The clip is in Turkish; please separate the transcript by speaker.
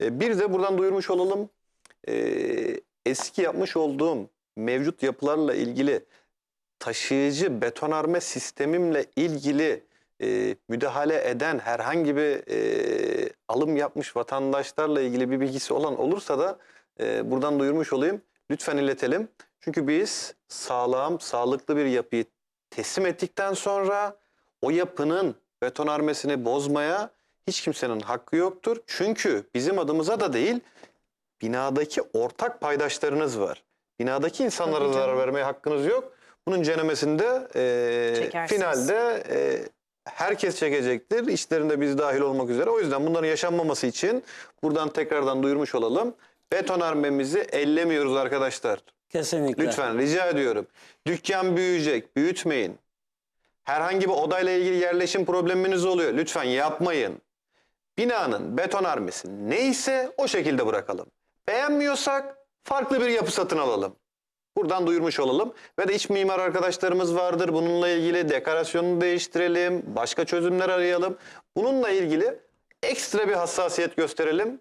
Speaker 1: E, bir de buradan duyurmuş olalım. E, eski yapmış olduğum mevcut yapılarla ilgili taşıyıcı betonarme sistemimle ilgili e, müdahale eden herhangi bir alım yapmış vatandaşlarla ilgili bir bilgisi olan olursa da buradan duyurmuş olayım. Lütfen iletelim. Çünkü biz sağlam, sağlıklı bir yapıyı teslim ettikten sonra o yapının betonarmesini bozmaya hiç kimsenin hakkı yoktur. Çünkü bizim adımıza da değil, binadaki ortak paydaşlarınız var. Binadaki insanlara
Speaker 2: Tabii
Speaker 1: zarar
Speaker 2: canım.
Speaker 1: vermeye hakkınız yok. Bunun cenemesinde e,
Speaker 2: Çekersiniz.
Speaker 1: finalde e, herkes çekecektir. İşlerinde biz dahil olmak üzere. O yüzden bunların yaşanmaması için buradan tekrardan duyurmuş olalım. Betonarmemizi ellemiyoruz arkadaşlar.
Speaker 3: Kesinlikle.
Speaker 1: Lütfen rica ediyorum. Dükkan büyüyecek, büyütmeyin. Herhangi bir odayla ilgili yerleşim probleminiz oluyor. Lütfen yapmayın. Binanın betonarmesi neyse o şekilde bırakalım. Beğenmiyorsak farklı bir yapı satın alalım. Buradan duyurmuş olalım. Ve de iç mimar arkadaşlarımız vardır. Bununla ilgili dekorasyonunu değiştirelim. Başka çözümler arayalım. Bununla ilgili ekstra bir hassasiyet gösterelim.